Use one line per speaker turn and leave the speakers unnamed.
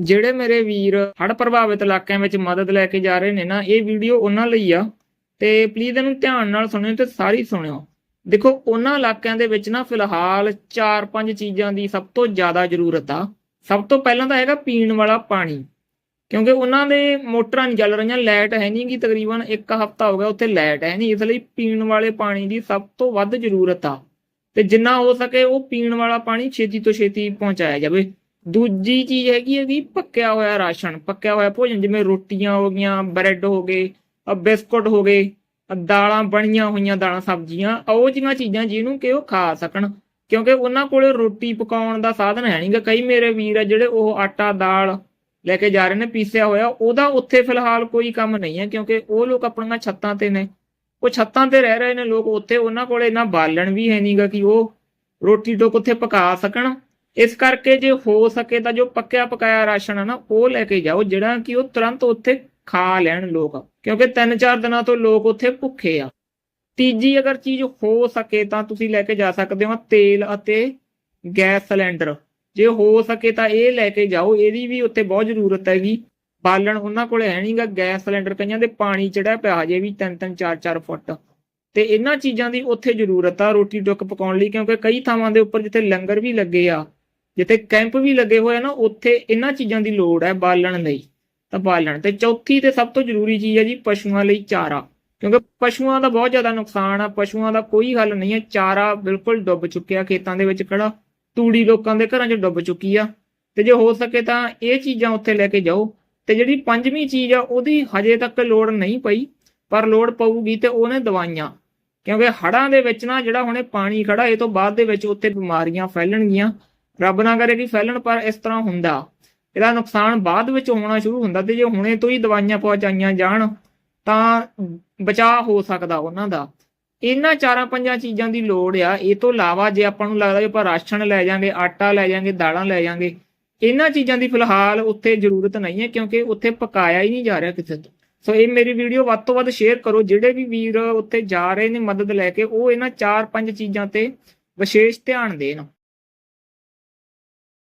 ਜਿਹੜੇ ਮੇਰੇ ਵੀਰ ਹੜ ਪ੍ਰਭਾਵਿਤ ਇਲਾਕਿਆਂ ਵਿੱਚ ਮਦਦ ਲੈ ਕੇ ਜਾ ਰਹੇ ਨੇ ਨਾ, ਇਹ ਵੀਡੀਓ ਉਹਨਾਂ ਲਈ ਆ। ਤੇ ਪਲੀਜ਼ ਇਹਨੂੰ ਧਿਆਨ ਨਾਲ ਸੁਣਿਓ ਤੇ ਸਾਰੀ ਸੁਣਿਓ। ਦੇਖੋ, ਉਹਨਾਂ ਇਲਾਕਿਆਂ ਦੇ ਵਿੱਚ ਨਾ ਫਿਲਹਾਲ 4-5 ਚੀਜ਼ਾਂ ਦੀ ਸਭ ਤੋਂ ਜ਼ਿਆਦਾ ਜ਼ਰੂਰਤ ਆ। ਸਭ ਤੋਂ ਪਹਿਲਾਂ ਤਾਂ ਹੈਗਾ ਪੀਣ ਵਾਲਾ ਪਾਣੀ। ਕਿਉਂਕਿ ਉਹਨਾਂ ਦੇ ਮੋਟਰਾਂ ਨਹੀਂ ਚੱਲ ਰਹੀਆਂ, ਲਾਈਟ ਹੈ ਨਹੀਂ ਕਿ ਤਕਰੀਬਨ ਇੱਕ ਹਫ਼ਤਾ ਹੋ ਗਿਆ ਉੱਥੇ ਲਾਈਟ ਹੈ ਨਹੀਂ, ਇਸ ਲਈ ਪੀਣ ਵਾਲੇ ਪਾਣੀ ਦੀ ਸਭ ਤੋਂ ਵੱਧ ਜ਼ਰੂਰਤ ਆ। ਤੇ ਜਿੰਨਾ ਹੋ ਸਕੇ ਉਹ ਪੀਣ ਵਾਲਾ ਪਾਣੀ ਛੇਤੀ ਤੋਂ ਛੇਤੀ ਪਹੁੰਚਾਇਆ ਜਾਵੇ। ਦੂਜੀ ਚੀਜ਼ ਹੈਗੀ ਹੈ ਹੈਗੀ ਪੱਕਿਆ ਹੋਇਆ ਰਾਸ਼ਨ, ਪੱਕਿਆ ਹੋਇਆ ਭੋਜਨ, ਜਿਵੇਂ ਰੋਟੀਆਂ ਹੋ ਗਈਆਂ, ਬ੍ਰੈਡ ਹੋ ਗਏ ਬਿਸਕੁਟ ਹੋ ਗਏ ਦਾਲਾਂ ਬਣੀਆਂ ਹੋਈਆਂ, ਦਾਲਾਂ, ਸਬਜ਼ੀਆਂ ਉਹ ਜਿਹੀਆਂ ਚੀਜ਼ਾਂ ਜਿਹਨੂੰ ਕਿ ਉਹ ਖਾ ਸਕਣ। ਕਿਉਂਕਿ ਉਹਨਾਂ ਕੋਲੇ ਰੋਟੀ ਪਕਾਉਣ ਦਾ ਸਾਧਨ ਹੈ ਨਹੀਂਗਾ ਕਈ ਮੇਰੇ ਵੀਰ ਆ ਜਿਹੜੇ ਉਹ ਆਟਾ, ਦਾਲ ਲੈ ਕੇ ਜਾ ਰਹੇ ਨੇ, ਪੀਸਿਆ ਹੋਇਆ, ਉਹਦਾ ਉੱਥੇ ਫਿਲਹਾਲ ਕੋਈ ਕੰਮ ਨਹੀਂ ਹੈ, ਕਿਉਂਕਿ ਉਹ ਲੋਕ ਆਪਣੀਆਂ ਛੱਤਾਂ ਤੇ ਨੇ। ਉਹ ਛੱਤਾਂ ਤੇ ਰਹਿ ਰਹੇ ਨੇ ਲੋਕ, ਉੱਥੇ ਉਹਨਾਂ ਕੋਲੇ ਨਾ ਬਾਲਣ ਵੀ ਹੈ ਨਹੀਂਗਾ ਕਿ ਉਹ ਰੋਟੀ ਟੋਕ ਉੱਥੇ ਪਕਾ ਸਕਣ। ਇਸ ਕਰਕੇ ਜੇ ਹੋ ਸਕੇ ਤਾਂ ਜੋ ਪੱਕਿਆ ਪਕਾਇਆ ਰਾਸ਼ਨ ਹੈ ਨਾ, ਉਹ ਲੈ ਕੇ ਜਾਓ, ਜਿਹੜਾ ਕਿ ਉਹ ਤੁਰੰਤ ਉੱਥੇ ਖਾ ਲੈਣ ਲੋਕ। ਕਿਉਂਕਿ 3-4 ਦਿਨਾਂ ਤੋਂ ਲੋਕ ਉੱਥੇ ਭੁੱਖੇ ਆ। ਤੀਜੀ ਅਗਰ ਚੀਜ਼ ਹੋ ਸਕੇ ਤਾਂ ਤੁਸੀਂ ਲੈ ਕੇ ਜਾ ਸਕਦੇ ਹੋ ਤੇਲ ਅਤੇ ਗੈਸ ਸਿਲੰਡਰ। ਜੇ ਹੋ ਸਕੇ ਤਾਂ ਇਹ ਲੈ ਕੇ ਜਾਓ, ਇਹਦੀ ਵੀ ਉੱਥੇ ਬਹੁਤ ਜ਼ਰੂਰਤ ਹੈਗੀ। ਬਾਲਣ ਉਹਨਾਂ ਕੋਲੇ ਹੈ ਨਹੀਂਗਾ ਗੈਸ ਸਿਲੰਡਰ ਕਈਆਂ ਦੇ ਪਾਣੀ ਚੜਿਆ ਪਿਆ ਹਜੇ ਵੀ 3-3 4-4 ਫੁੱਟ। ਤੇ ਇਹਨਾਂ ਚੀਜ਼ਾਂ ਦੀ ਉੱਥੇ ਜ਼ਰੂਰਤ ਆ ਰੋਟੀ ਟੁੱਕ ਪਕਾਉਣ ਲਈ, ਕਿਉਂਕਿ ਕਈ ਥਾਵਾਂ ਦੇ ਉੱਪਰ ਜਿੱਥੇ ਲੰਗਰ ਵੀ ਲੱਗੇ ਆ ਜਿੱਥੇ ਕੈਂਪ ਵੀ ਲੱਗੇ ਹੋਏ ਨਾ, ਉੱਥੇ ਇਹਨਾਂ ਚੀਜ਼ਾਂ ਦੀ ਲੋੜ ਹੈ ਬਾਲਣ ਲਈ। ਤਾਂ ਬਾਲਣ, ਤੇ ਚੌਥੀ ਤੇ ਸਭ ਤੋਂ ਜ਼ਰੂਰੀ ਚੀਜ਼ ਹੈ ਜੀ ਪਸ਼ੂਆਂ ਲਈ ਚਾਰਾ। ਕਿਉਂਕਿ ਪਸ਼ੂਆਂ ਦਾ ਬਹੁਤ ਜ਼ਿਆਦਾ ਨੁਕਸਾਨ ਆ, ਪਸ਼ੂਆਂ ਦਾ ਕੋਈ ਹੱਲ ਨਹੀਂ ਹੈ। ਚਾਰਾ ਬਿਲਕੁਲ ਡੁੱਬ ਚੁੱਕਿਆ ਖੇਤਾਂ ਦੇ ਵਿੱਚ ਖੜਾ ਤੂੜੀ ਲੋਕਾਂ ਦੇ ਘਰਾਂ 'ਚ ਡੁੱਬ ਚੁੱਕੀ ਆ। ਤੇ ਜੇ ਹੋ ਸਕੇ ਤਾਂ ਇਹ ਚੀਜ਼ਾਂ ਉੱਥੇ ਲੈ ਕੇ ਜਾਓ। ਤੇ ਜਿਹੜੀ ਪੰਜਵੀਂ ਚੀਜ਼ ਆ, ਉਹਦੀ ਹਜੇ ਤੱਕ ਲੋੜ ਨਹੀਂ ਪਈ, ਪਰ ਲੋੜ ਪਊਗੀ ਤੇ ਉਹਨੇ ਦਵਾਈਆਂ। ਕਿਉਂਕਿ ਹੜਾਂ ਦੇ ਵਿੱਚ ਨਾ ਜਿਹੜਾ ਹੁਣੇ ਪਾਣੀ ਖੜਾ ਇਹ ਤੋਂ ਬਾਅਦ ਦੇ ਵਿੱਚ ਉੱਥੇ ਬਿਮਾਰੀਆਂ ਫੈਲਣਗੀਆਂ। ਰੱਬ ਨਾ ਕਰੇ ਕਿ ਫੈਲਣ, ਪਰ ਇਸ ਤਰ੍ਹਾਂ ਹੁੰਦਾ। ਇਹਦਾ ਨੁਕਸਾਨ ਬਾਅਦ ਵਿੱਚ ਹੋਣਾ ਸ਼ੁਰੂ ਹੁੰਦਾ ਤੇ ਜੇ ਹੁਣੇ ਤੋਂ ਹੀ ਦਵਾਈਆਂ ਪਹੁੰਚਾਈਆਂ ਜਾਣ, ਤਾਂ ਬਚਾਅ ਹੋ ਸਕਦਾ ਉਹਨਾਂ ਦਾ। ਇਹਨਾਂ ਚਾਰਾਂ ਪੰਜਾਂ ਚੀਜ਼ਾਂ ਦੀ ਲੋੜ ਆ। ਇਹ ਤੋਂ ਇਲਾਵਾ ਜੇ ਆਪਾਂ ਨੂੰ ਲੱਗਦਾ ਕਿ ਆਪਾਂ ਰਾਸ਼ਨ ਲੈ ਜਾਾਂਗੇ, ਆਟਾ ਲੈ ਜਾਾਂਗੇ, ਦਾਲਾਂ ਲੈ ਜਾਾਂਗੇ, ਇਹਨਾਂ ਚੀਜ਼ਾਂ ਦੀ ਫਿਲਹਾਲ ਉੱਥੇ ਜ਼ਰੂਰਤ ਨਹੀਂ ਹੈ, ਕਿਉਂਕਿ ਉੱਥੇ ਪਕਾਇਆ ਹੀ ਨਹੀਂ ਜਾ ਰਿਹਾ ਕਿਸੇ ਤੋਂ। ਸੋ ਇਹ ਮੇਰੀ ਵੀਡੀਓ ਵੱਧ ਤੋਂ ਵੱਧ ਸ਼ੇਅਰ ਕਰੋ। ਜਿਹੜੇ ਵੀ ਵੀਰ ਉੱਥੇ ਜਾ ਰਹੇ ਨੇ ਮਦਦ ਲੈ ਕੇ, ਉਹ ਇਹਨਾਂ ਚਾਰ ਪੰਜ ਚੀਜ਼ਾਂ ਤੇ ਵਿਸ਼ੇਸ਼ ਧਿਆਨ ਦੇਣ।